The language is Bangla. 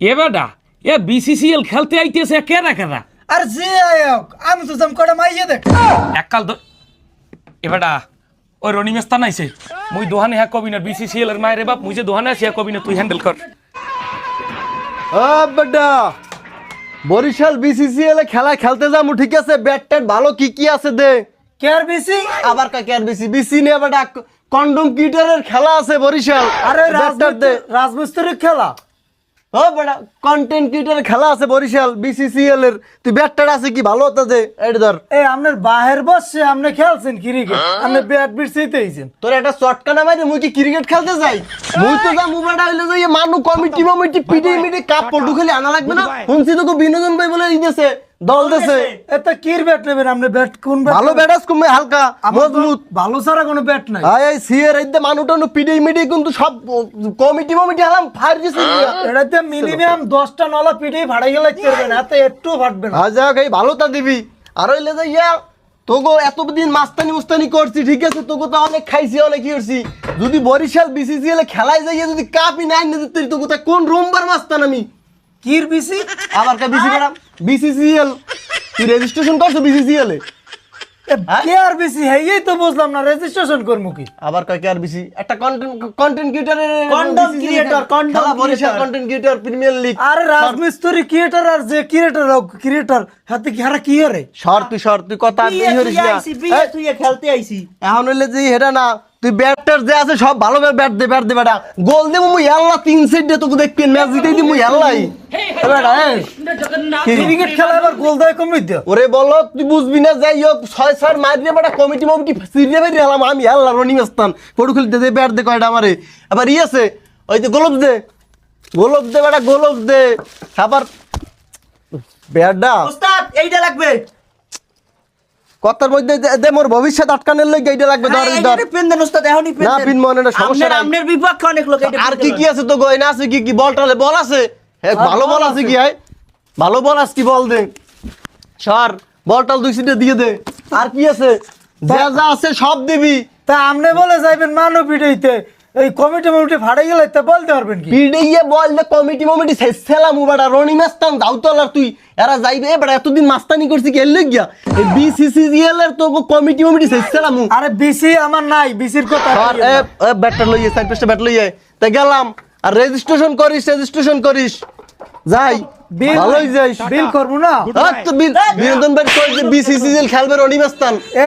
এ বেডা এ বিসিসিএল খেলতে আইতেছে কেনা কেনা আর যে আয়োগ আমি তো জম করে মাইয়ে দেখ। এককাল তো এ বেডা ওই রনি মেস্তান আইছে। মুই দোহানে হ্যাঁ কবি না বিসিসিএল এর মায়ের বাপ মুই যে দোহানে আছি হ্যাঁ কবি না তুই হ্যান্ডেল কর। ও বেটা বরিশাল বিসিসিএল এ খেলা খেলতে যাব ঠিক আছে? ব্যাট ট্যাট ভালো কি কি আছে দে। কেয়ার বেশি আবার কা কেয়ার বেশি বিসি নিয়ে বেটা কন্ডম কিটারের খেলা আছে বরিশাল। আরে রাজমিস্ত্রির খেলা? ও বেটা কন্টেন্ট খেলা আছে বরিশাল বিসিসিএল এর। তুই ব্যাট আছে কি? ভালো হতো দে এটা ধর। এই আপনার বাহের বসে আপনি খেলছেন ক্রিকেট আপনি ব্যাট তোর একটা চটকা না মাইরে মুই কি ক্রিকেট খেলতে যাই মুই তো যা মুবাটা হইলে যাই মানু কমিটি মমিটি মিটি কাপ খেলে আনা লাগবে না? শুনছি তো বিনোদন ভাই বলে দিতেছে। দল দেছে? এত কির ব্যাট নেবেন? আপনি ব্যাট কোন ব্যাট ভালো ব্যাটাস কমে হালকা মজবুত। ভালো সারা কোনো ব্যাট নাই। আয় এই সিয়ের এই মানুটা নু পিডি মিডি কিন্তু সব কমিটি মমিটি হালাম ফায়ার দিছি এটাতে মিনিমাম দশটা নলা পিঠে ভাড়াই গেলে করবেন এত একটু ফাটবে না। আজ এই ভালো তা দিবি। আর হইলে যে ইয়া তোগো এতদিন মাস্তানি মুস্তানি করছি ঠিক আছে? তোগো তো অনেক খাইছি অনেক কি করছি। যদি বরিশাল বিসিসিএল খেলায় যাইয়ে যদি কাপই নাই না দিতে তোগো তা কোন রোমবার মাস্তান আমি? কির বেশি আবার কা বিসি ম্যাডাম বিসিসিএল তুই রেজিস্ট্রেশন করছ বিসিসিএল এ? বেশি হেই তো বুঝলাম না রেজিস্ট্রেশন কি? আবার কয় কি আর বেশি একটা কন্টেন্ট কন্টেন্ট ক্রিয়েটরের Content creator, content Barishal content creator premier league আরে রাজমিস্ত্রি ক্রিয়েটার আর যে ক্রিয়েটার ক্রিয়েটার হাতে কি হারা কি হরে সর তুই সর তুই কথা আর তুই হরিস না। তুই খেলতে আইছি এখন হইলে যে হেটা না তুই ব্যাটার যে আছে সব ভালো ব্যাট দে ব্যাট দে বেটা গোল দে মুই আল্লাহ তিন সেট দে তোকে দেখবি ম্যাচ জিতেই দি মুই আল্লাহ। ক্রিকেট খেলা এবার গোল দেয় কমই দিও। ওরে বলো তুই বুঝবি না যাই হোক ছয় ছয় মার দিয়ে বেটা কমিটি মমিটি সিরিয়ে বেরিয়ে হলাম আমি আল্লাহ রনিং স্থান ফটো খুলি দে দে ব্যাট দে কয়টা আমারে। আবার ই আছে ওই যে গোলপ দে। গোলপ দে বেটা গোলপ দে। আবার ব্যাটটা ওস্তাদ এইটা লাগবে। কথার মধ্যে দে- মোর ভবিষ্যৎ আটকানোর এইটা লাগবে ধর ধর। পেন দেন ওস্তাদ এখনই পেন না, পিন মনে না, সমস্যা নাই। আমনের বিপক্ষে অনেক লোক এটা আর কি কি আছে তো গয়না আছে কি কি? বলটালে বল আছে। হ্যাঁ ভালো বল আছে। কি হয় ভালো বল আছে কি বল দে। সর বল টল দুই সিটে দিয়ে দে। আর কি আছে? যা যা আছে সব দিবি। তা আমনে বলে যাইবেন মানো পিটাইতে এই কমিটি মমিটি ফাড়াই গেলে তা বলতে পারবেন কি? পিডিয়ে বল দে কমিটি মমিটি শেষেলা মুবাড়া রনি মাস্তান আর তুই। এরা যাইবে এবার এতদিন মাস্তানি করছি কি এলে গিয়া? এই বিসিসিএল এর তো কমিটি মমিটি শেষেলা মু। আরে বিসি আমার নাই বিসির কথা সর এ ব্যাটটা লইয়ে সাইড পেস্টে ব্যাট লইয়ে তা গেলাম। আর রেজিস্ট্রেশন করিস রেজিস্ট্রেশন করিস। যাই বিল ভালোই যাইস। বিল করব না? আর তো বিনোদন ভাই কই যে বিসিসিএল খেলবে রনি মাস্তান?